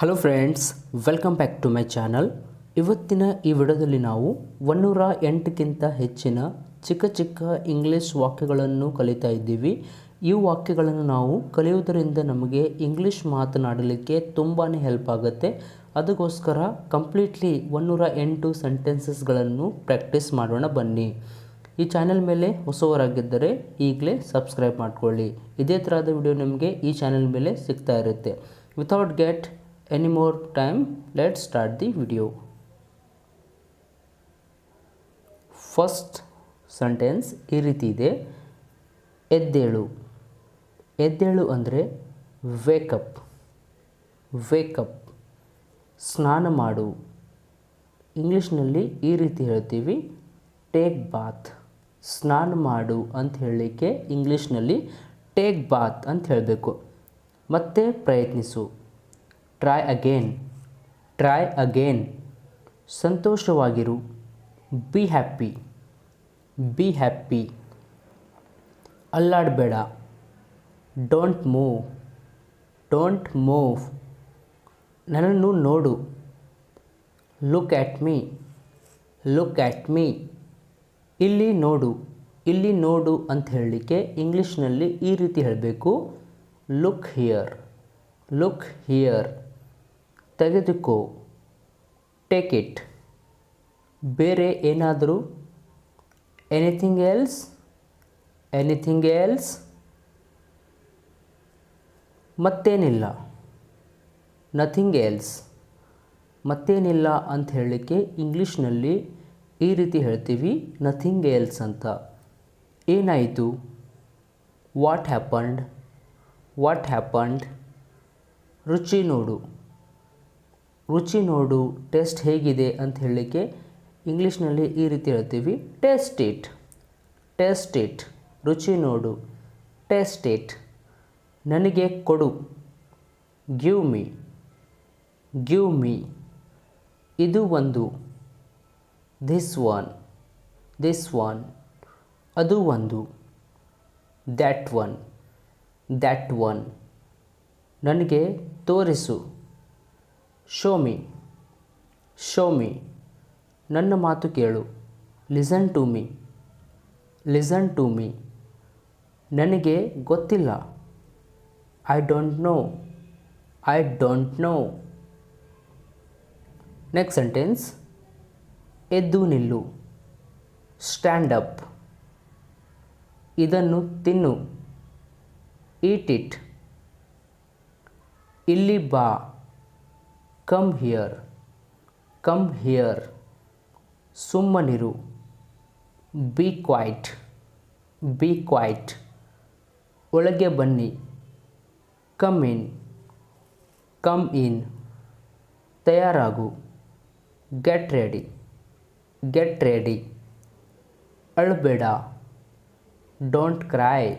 Hello friends welcome back to my channel ಇವತ್ತಿನ ಈ ವಿಡಿಯೋದಲ್ಲಿ ನಾವು ಒನ್ನೂರ ಎಂಟಕ್ಕಿಂತ ಹೆಚ್ಚಿನ ಚಿಕ್ಕ ಚಿಕ್ಕ ಇಂಗ್ಲೀಷ್ ವಾಕ್ಯಗಳನ್ನು ಕಲಿತಾ ಇದ್ದೀವಿ. ಈ ವಾಕ್ಯಗಳನ್ನು ನಾವು ಕಲಿಯುವುದರಿಂದ ನಮಗೆ ಇಂಗ್ಲೀಷ್ ಮಾತನಾಡಲಿಕ್ಕೆ ತುಂಬಾ ಹೆಲ್ಪ್ ಆಗುತ್ತೆ. ಅದಕ್ಕೋಸ್ಕರ ಕಂಪ್ಲೀಟ್ಲಿ ಒನ್ನೂರ ಎಂಟು ಸೆಂಟೆನ್ಸಸ್ಗಳನ್ನು ಪ್ರಾಕ್ಟೀಸ್ ಮಾಡೋಣ ಬನ್ನಿ. ಈ ಚಾನೆಲ್ ಮೇಲೆ ಹೊಸವರಾಗಿದ್ದರೆ ಈಗಲೇ ಸಬ್ಸ್ಕ್ರೈಬ್ ಮಾಡಿಕೊಳ್ಳಿ. ಇದೇ ಥರದ ವಿಡಿಯೋ ನಿಮಗೆ ಈ ಚಾನೆಲ್ ಮೇಲೆ ಸಿಗ್ತಾ ಇರುತ್ತೆ. Without get any more time let start the video first sentence ಈ ರೀತಿ ಇದೆ. ಎದ್ದೇಳು. ಎದ್ದೇಳು ಅಂದರೆ ವೇಕಪ್ ವೇಕಪ್ ಸ್ನಾನ ಮಾಡು. ಇಂಗ್ಲೀಷ್ನಲ್ಲಿ ಈ ರೀತಿ ಹೇಳ್ತೀವಿ. ಟೇಕ್ ಬಾತ್ ಸ್ನಾನ ಮಾಡು ಅಂತ ಹೇಳಲಿಕ್ಕೆ ಇಂಗ್ಲೀಷ್ನಲ್ಲಿ ಟೇಕ್ ಬಾತ್ ಅಂತ ಹೇಳಬೇಕು. ಮತ್ತೆ ಪ್ರಯತ್ನಿಸು. Try again try again. ಸಂತೋಷವಾಗಿರು. Be happy. Be happy. ಅಲ್ಲಾಡಬೇಡ. Don't move. Don't move. ನನ್ನನ್ನು ನೋಡು. Look at me. Look at me. ಇಲ್ಲಿ ನೋಡು. ಇಲ್ಲಿ ನೋಡು ಅಂತ ಹೇಳಲಿಕ್ಕೆ ಇಂಗ್ಲೀಷ್ನಲ್ಲಿ ಈ ರೀತಿ ಹೇಳಬೇಕು. Look here. Look here. ತೆಗೆದುಕೋ. ಟೇಕ್ ಇಟ್ ಬೇರೆ ಏನಾದರೂ? ಎನಿಥಿಂಗ್ ಎಲ್ಸ್ ಎನಿಥಿಂಗ್ ಎಲ್ಸ್ ಮತ್ತೇನಿಲ್ಲ. ನಥಿಂಗ್ ಎಲ್ಸ್ ಮತ್ತೇನಿಲ್ಲ ಅಂತ ಹೇಳಲಿಕ್ಕೆ ಇಂಗ್ಲೀಷ್ನಲ್ಲಿ ಈ ರೀತಿ ಹೇಳ್ತೀವಿ ನಥಿಂಗ್ ಎಲ್ಸ್ ಅಂತ. ಏನಾಯಿತು? ವಾಟ್ ಹ್ಯಾಪಂಡ್ ವಾಟ್ ಹ್ಯಾಪಂಡ್ ರುಚಿ ನೋಡು. ರುಚಿ ನೋಡು, ಟೆಸ್ಟ್ ಹೇಗಿದೆ ಅಂತ ಹೇಳಲಿಕ್ಕೆ ಇಂಗ್ಲೀಷ್ನಲ್ಲಿ ಈ ರೀತಿ ಹೇಳ್ತೀವಿ, ಟೆಸ್ಟ್ ಇಟ್ ಟೆಸ್ಟ್ ಇಟ್, ರುಚಿ ನೋಡು, ಟೆಸ್ಟ್ ಇಟ್, ನನಗೆ ಕೊಡು ಗ್ಯೂ ಮೀ, ಗಿವ್ ಮೀ, ಇದು ಒಂದು, ದಿಸ್ ಒನ್ ದಿಸ್ ಒನ್, ಅದು ಒಂದು, ದ್ಯಾಟ್ ಒನ್ ದ್ಯಾಟ್ ಒನ್, ನನಗೆ ತೋರಿಸು ಶೋ ಮೀ ಶೋ ಮೀ ನನ್ನ ಮಾತು ಕೇಳು. Listen to me listen to me ನನಗೆ ಗೊತ್ತಿಲ್ಲ. I don't know I don't know next sentence ಎದ್ದು ನಿಲ್ಲು. ಸ್ಟ್ಯಾಂಡ್ ಅಪ್ ಇದನ್ನು ತಿನ್ನು. ಈಟ್ ಇಟ್ ಇಲ್ಲಿ ಬಾ. ಕಮ್ ಹಿಯರ್ ಕಮ್ ಹಿಯರ್ ಸುಮ್ಮನಿರು ಬಿ ಕ್ವಾಯ್ಟ್ ಬಿ ಕ್ವಾಯ್ಟ್ ಒಳಗೆ ಬನ್ನಿ. ಕಮ್ ಇನ್ ಕಮ್ ಇನ್ ತಯಾರಾಗು. ಗೆಟ್ ರೆಡಿ ಗೆಟ್ ರೆಡಿ ಅಳಬೇಡ. ಡೋಂಟ್ ಕ್ರೈ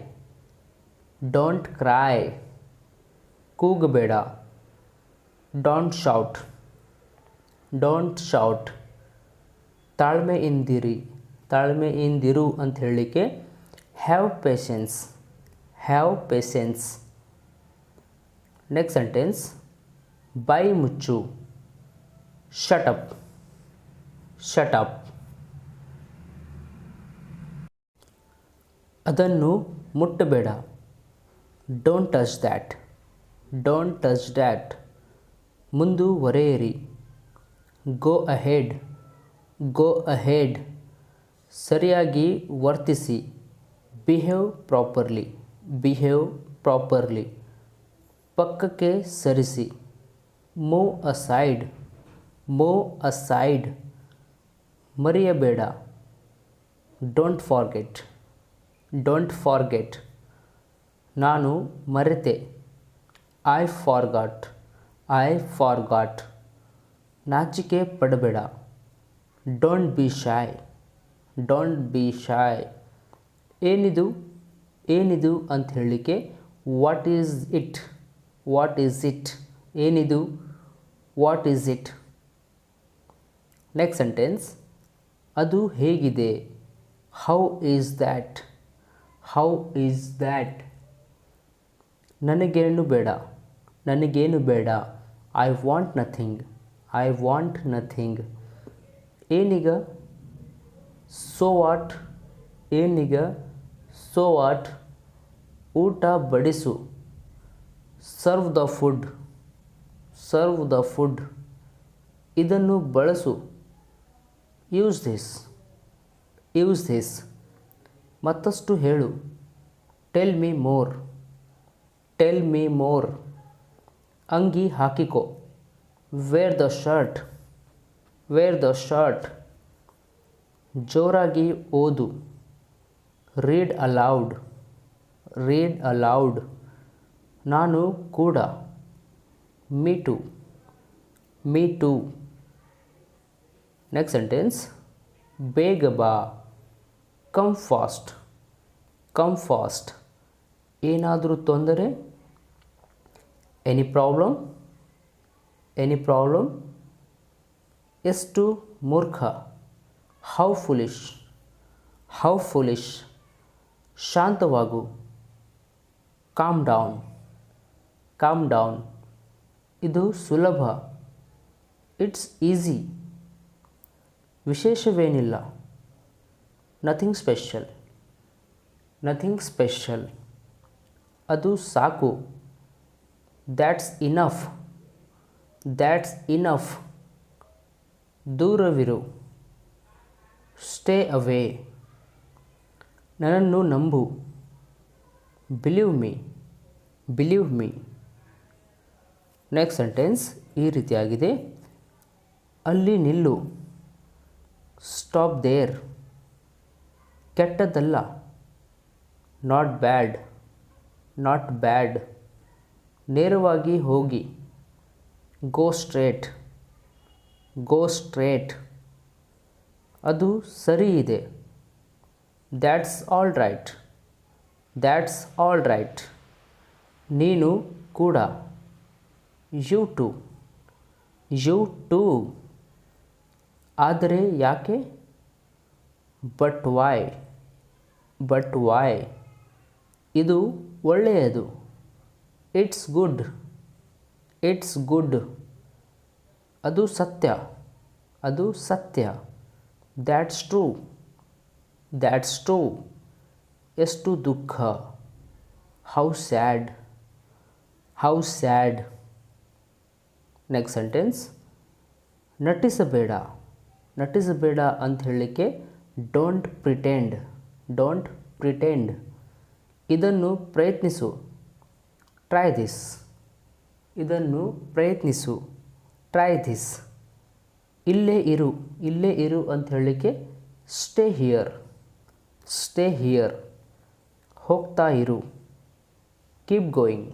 ಡೋಂಟ್ ಕ್ರೈ ಕೂಗಬೇಡ. ಡೋಂಟ್ ಶೌಟ್ ಡೋಂಟ್ ಶೌಟ್ ತಾಳ್ಮೆ ಇಂದಿರು. ಅಂತ ಹೇಳಲಿಕ್ಕೆ have patience have patience next sentence ಬಾಯಿ ಮುಚ್ಚು. ಶಟಪ್ ಶಟಪ್ ಅದನ್ನು ಮುಟ್ಟಬೇಡ. Don't touch that don't touch that ಮುಂದುವರೆಯಿರಿ. Go ahead go ahead ಸರಿಯಾಗಿ ವರ್ತಿಸಿ. ಬಿಹೇವ್ ಪ್ರಾಪರ್ಲಿ ಬಿಹೇವ್ ಪ್ರಾಪರ್ಲಿ ಪಕ್ಕಕ್ಕೆ ಸರಿಸಿ. ಮೂವ್ ಅಸೈಡ್ ಮೂವ್ ಅಸೈಡ್ ಮರೆಯಬೇಡ. ಡೋಂಟ್ ಫಾರ್ಗೆಟ್ ಡೋಂಟ್ ಫಾರ್ಗೆಟ್ ನಾನು ಮರೆತೆ. I forgot I forgot ನಾಚಿಕೆ ಪಡಬೇಡ. Don't be shy don't be shy ಏನಿದು? ಏನಿದು ಅಂತ ಹೇಳಲಿಕ್ಕೆ what is it what is it ಏನಿದು? What is it next sentence ಅದು ಹೇಗಿದೆ? How is that how is that ನನಗೇನು ಬೇಡ. ನನಗೇನು ಬೇಡ. I want nothing I want nothing ಏನೀಗ? ಸೋ ವಾಟ್ ಏನೀಗ? ಸೋ ವಾಟ್ ಊಟ ಬಡಿಸು. Serve the food serve the food ಇದನ್ನು ಬಳಸು. ಯೂಸ್ ದಿಸ್ ಯೂಸ್ ದಿಸ್ ಮತ್ತಷ್ಟು ಹೇಳು. Tell me more tell me more ಅಂಗಿ ಹಾಕಿಕೊ. Wear the shirt wear the shirt ಜೋರಾಗಿ ಓದು. ರೀಡ್ ಅಲೌಡ್ ರೀಡ್ ಅಲೌಡ್ ನಾನು ಕೂಡ. Me too me too next sentence ಬೇಗ ಬಾ. ಕಮ್ ಫಾಸ್ಟ್ ಕಮ್ ಫಾಸ್ಟ್ ಏನಾದರೂ ತೊಂದರೆ? ಎನಿ ಪ್ರಾಬ್ಲಮ್ ಎನಿ ಪ್ರಾಬ್ಲಮ್ ಎಷ್ಟು ಮೂರ್ಖ ಹೌ ಫುಲಿಶ್ ಹೌ ಫುಲಿಶ್ ಶಾಂತವಾಗು ಕಾಮ್ ಡೌನ್ ಕಾಮ್ ಡೌನ್ ಇದು ಸುಲಭ. ಇಟ್ಸ್ ಈಸಿ ವಿಶೇಷವೇನಿಲ್ಲ. ನಥಿಂಗ್ ಸ್ಪೆಷಲ್ ನಥಿಂಗ್ ಸ್ಪೆಷಲ್ ಅದು ಸಾಕು. ದ್ಯಾಟ್ಸ್ ಇನಫ್ ದ್ಯಾಟ್ಸ್ ಇನಫ್ ದೂರವಿರು. ಸ್ಟೇ ಅವೇ ನನ್ನನ್ನು ನಂಬು. Believe me believe me next sentence ಈ ರೀತಿಯಾಗಿದೆ. ಅಲ್ಲಿ ನಿಲ್ಲು. ಸ್ಟಾಪ್ ದೇರ್ ಕೆಟ್ಟದ್ದಲ್ಲ. ನಾಟ್ ಬ್ಯಾಡ್ ನಾಟ್ ಬ್ಯಾಡ್ ನೇರವಾಗಿ ಹೋಗಿ ಗೋ ಸ್ಟ್ರೇಟ್ ಗೋ ಸ್ಟ್ರೇಟ್ ಅದು ಸರಿ ಇದೆ. That's all right that's all right ನೀನು ಕೂಡ ಯು ಟು ಯು ಟು ಆದರೆ ಯಾಕೆ? ಬಟ್ ವಾಯ್ ಬಟ್ ವಾಯ್ ಇದು ಒಳ್ಳೆಯದು. ಇಟ್ಸ್ ಗುಡ್ ಇಟ್ಸ್ ಗುಡ್ ಅದು ಸತ್ಯ. ಅದು ಸತ್ಯ. ದ್ಯಾಟ್ಸ್ ಟ್ರೂ ದ್ಯಾಟ್ಸ್ ಟ್ರೂ ಎಷ್ಟು ದುಃಖ. How sad how sad next sentence ನಟಿಸಬೇಡ. ನಟಿಸಬೇಡ ಅಂತ ಹೇಳಲಿಕ್ಕೆ ಡೋಂಟ್ ಪ್ರಿಟೆಂಡ್ ಡೋಂಟ್ ಪ್ರಿಟೆಂಡ್ ಇದನ್ನು ಪ್ರಯತ್ನಿಸು. ಟ್ರೈ ದಿಸ್ ಇದನ್ನು ಪ್ರಯತ್ನಿಸು. ಟ್ರೈ ದಿಸ್ ಇಲ್ಲೇ ಇರು ಇಲ್ಲೇ ಇರು ಅಂತ ಹೇಳಲಿಕ್ಕೆ ಸ್ಟೇ ಹಿಯರ್ ಸ್ಟೇ ಹಿಯರ್ ಹೋಗ್ತಾ ಇರು. ಕೀಪ್ ಗೋಯಿಂಗ್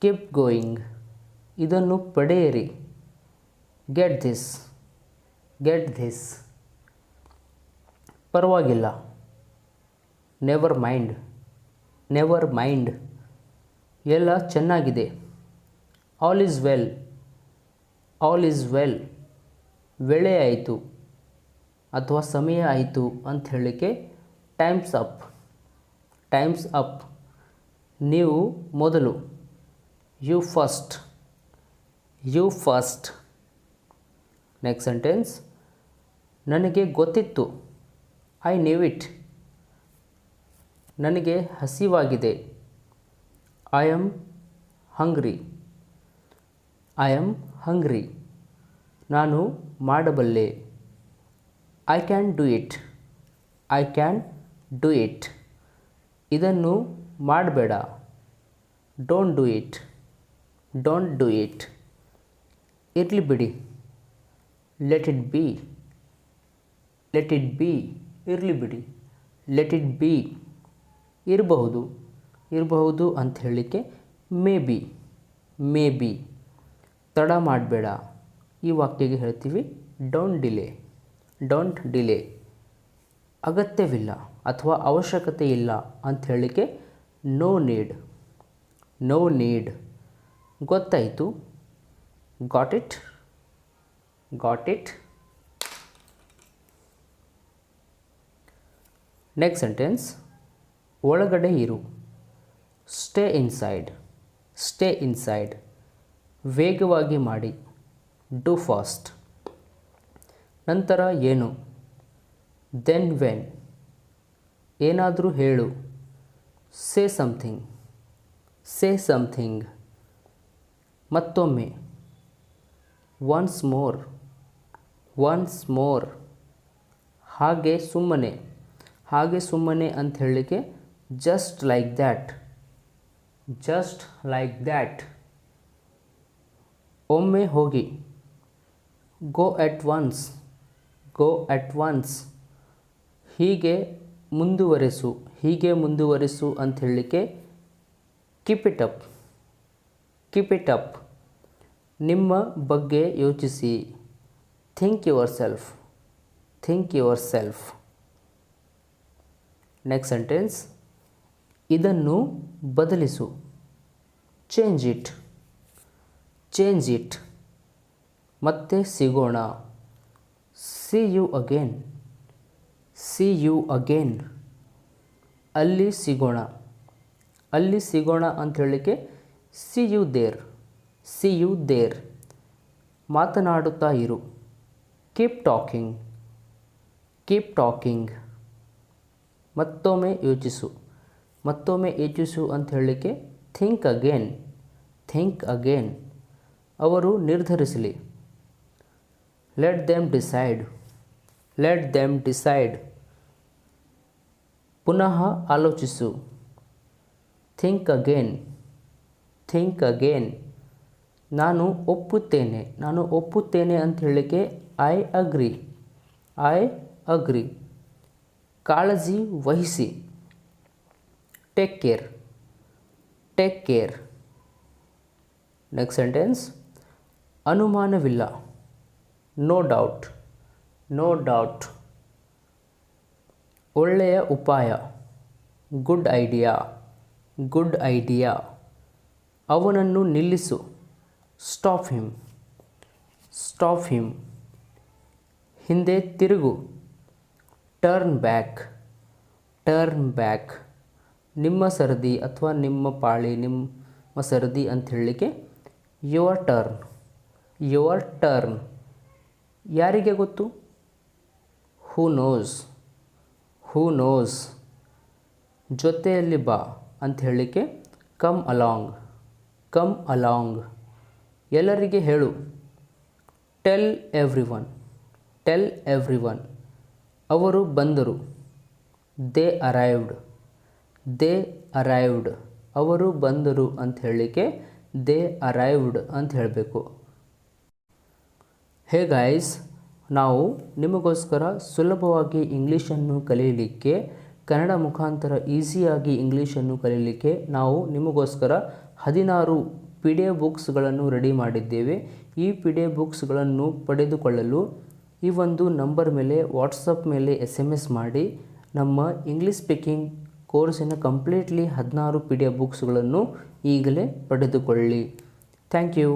ಕೀಪ್ ಗೋಯಿಂಗ್ ಇದನ್ನು ಪಡೆಯಿರಿ. ಗೆಟ್ ದಿಸ್ ಗೆಟ್ ದಿಸ್ ಪರವಾಗಿಲ್ಲ. ನೆವರ್ ಮೈಂಡ್ ನೆವರ್ ಮೈಂಡ್ ಎಲ್ಲ ಚೆನ್ನಾಗಿದೆ. All is well all is well ವೇಳೆ ಆಯಿತು ಅಥವಾ ಸಮಯ ಆಯಿತು ಅಂತ ಹೇಳಲಿಕ್ಕೆ ಟೈಮ್ಸ್ ಅಪ್ ಟೈಮ್ಸ್ ಅಪ್ ನೀವು ಮೊದಲು you first you first next sentence ನನಗೆ ಗೊತ್ತಿತ್ತು. ಐ ನ್ಯೂ ಇಟ್ ನನಗೆ ಹಸಿವಾಗಿದೆ. I am hungry I am hungry ನಾನು ಮಾಡಬಲ್ಲೆ. I can do it I can do it ಇದನ್ನು ಮಾಡಬೇಡ. Don't do it don't do it ಇರಲಿ ಬಿಡಿ. Let it be let it be ಇರಲಿ ಬಿಡಿ. ಲೆಟ್ ಇಟ್ ಬಿ ಇರಬಹುದು. ಇರಬಹುದು ಅಂತ ಹೇಳಲಿಕ್ಕೆ ಮೇ ಬಿ ಮೇ ಬಿ. ತಡ ಮಾಡಬೇಡ. ಈ ವಾಕ್ಯಗೆ ಹೇಳ್ತೀವಿ ಡೋಂಟ್ ಡಿಲೇ ಡೋಂಟ್ ಡಿಲೇ ಅಗತ್ಯವಿಲ್ಲ ಅಥವಾ ಅವಶ್ಯಕತೆ ಇಲ್ಲ ಅಂತ ಹೇಳಲಿಕ್ಕೆ ನೋ ನೀಡ್ ನೋ ನೀಡ್ ಗೊತ್ತಾಯಿತು? Got it got it next sentence ಒಳಗಡೆ ಇರು. ಸ್ಟೇ ಇನ್ಸೈಡ್ ಸ್ಟೇ ಇನ್ಸೈಡ್ ವೇಗವಾಗಿ ಮಾಡಿ ಡೂ ಫಾಸ್ಟ್ ನಂತರ ಏನು? ದೆನ್ ವೆನ್ ಏನಾದರೂ ಹೇಳು. ಸೇ ಸಮಥಿಂಗ್ ಸೇ ಸಮಥಿಂಗ್ ಮತ್ತೊಮ್ಮೆ. ಒನ್ಸ್ ಮೋರ್ ಒನ್ಸ್ ಮೋರ್ ಹಾಗೆ ಸುಮ್ಮನೆ ಹಾಗೆ ಸುಮ್ಮನೆ ಅಂತ ಹೇಳಲಿಕ್ಕೆ just like that just like that ಒಮ್ಮೆ ಹೋಗಿ. Go at once go at once ಹೀಗೆ ಮುಂದುವರೆಸು. ಹೀಗೆ ಮುಂದುವರೆಸು ಅಂತ ಹೇಳಲಿಕ್ಕೆ keep it up keep it up ನಿಮ್ಮ ಬಗ್ಗೆ ಯೋಚಿಸಿ. Think yourself think yourself next sentence ಇದನ್ನು ಬದಲಿಸು. ಚೇಂಜ್ ಇಟ್ ಚೇಂಜ್ ಇಟ್ ಮತ್ತೆ ಸಿಗೋಣ. See you again see you again ಅಲ್ಲಿ ಸಿಗೋಣ. ಅಲ್ಲಿ ಸಿಗೋಣ ಅಂತ ಹೇಳಲಿಕ್ಕೆ see you there see you there ಮಾತನಾಡುತ್ತಾ ಇರು. ಕೀಪ್ ಟಾಕಿಂಗ್ ಕೀಪ್ ಟಾಕಿಂಗ್ ಮತ್ತೊಮ್ಮೆ ಯೋಚಿಸು. ಮತ್ತೊಮ್ಮೆ ಯೋಚಿಸು ಅಂತ ಹೇಳಲಿಕ್ಕೆ ಥಿಂಕ್ ಅಗೇನ್ ಥಿಂಕ್ ಅಗೇನ್ ಅವರು ನಿರ್ಧರಿಸಲಿ. Let them decide let them decide ಪುನಃ ಆಲೋಚಿಸು. ಥಿಂಕ್ ಅಗೇನ್ ಥಿಂಕ್ ಅಗೇನ್ ನಾನು ಒಪ್ಪುತ್ತೇನೆ ನಾನು ಒಪ್ಪುತ್ತೇನೆ ಅಂತ ಹೇಳಲಿಕ್ಕೆ ಐ ಅಗ್ರಿ ಐ ಅಗ್ರಿ ಕಾಳಜಿ ವಹಿಸಿ. Take care take care next sentence ಅನುಮಾನವಿಲ್ಲ ನೋ ಡೌಟ್ ನೋ ಡೌಟ್ ಒಳ್ಳೆಯ ಉಪಾಯ. ಗುಡ್ ಐಡಿಯಾ ಗುಡ್ ಐಡಿಯಾ ಅವನನ್ನು ನಿಲ್ಲಿಸು. ಸ್ಟಾಪ್ ಹಿಮ್ ಸ್ಟಾಪ್ ಹಿಮ್ ಹಿಂದೆ ತಿರುಗು. ಟರ್ನ್ ಬ್ಯಾಕ್ ಟರ್ನ್ ಬ್ಯಾಕ್ ನಿಮ್ಮ ಸರದಿ ಅಥವಾ ನಿಮ್ಮ ಪಾಳಿ, ನಿಮ್ಮ ಸರದಿ ಅಂತ ಹೇಳಲಿಕ್ಕೆ ಯುವರ್ ಟರ್ನ್ ಯುವರ್ ಟರ್ನ್ ಯಾರಿಗೆ ಗೊತ್ತು? ಹೂ ನೋಸ್ ಹೂ ನೋಸ್ ಜೊತೆಯಲ್ಲಿ ಬಾ ಅಂತ ಹೇಳಲಿಕ್ಕೆ ಕಮ್ ಅಲಾಂಗ್ ಕಮ್ ಅಲಾಂಗ್ ಎಲ್ಲರಿಗೆ ಹೇಳು. Tell everyone tell everyone ಅವರು ಬಂದರು. They arrived they arrived. ಅವರು ಬಂದರು ಅಂತ ಹೇಳಲಿಕ್ಕೆ ದೇ ಅರೈವ್ಡ್ ಅಂತ ಹೇಳಬೇಕು. ಹೇ ಗಾಯ್ಸ್, ನಾವು ನಿಮಗೋಸ್ಕರ ಸುಲಭವಾಗಿ ಇಂಗ್ಲೀಷನ್ನು ಕಲಿಯಲಿಕ್ಕೆ ಕನ್ನಡ ಮುಖಾಂತರ ಈಸಿಯಾಗಿ ಇಂಗ್ಲೀಷನ್ನು ಕಲಿಯಲಿಕ್ಕೆ ನಾವು ನಿಮಗೋಸ್ಕರ ಹದಿನಾರು ಪಿ ಡಿ ಎಫ್ ಬುಕ್ಸ್ಗಳನ್ನು ರೆಡಿ ಮಾಡಿದ್ದೇವೆ. ಈ ಪಿ ಡಿ ಎಫ್ ಬುಕ್ಸ್ಗಳನ್ನು ಪಡೆದುಕೊಳ್ಳಲು ಈ ಒಂದು ನಂಬರ್ ಮೇಲೆ, ವಾಟ್ಸಪ್ ಮೇಲೆ ಎಸ್ ಎಂ ಎಸ್ ಮಾಡಿ, ನಮ್ಮ ಇಂಗ್ಲೀಷ್ ಸ್ಪೀಕಿಂಗ್ ಕೋರ್ಸಿನ ಕಂಪ್ಲೀಟ್ಲಿ ಹದಿನಾರು ಪಿ ಡಿ ಎಫ್ ಬುಕ್ಸ್ಗಳನ್ನು ಈಗಲೇ ಪಡೆದುಕೊಳ್ಳಿ. Thank you.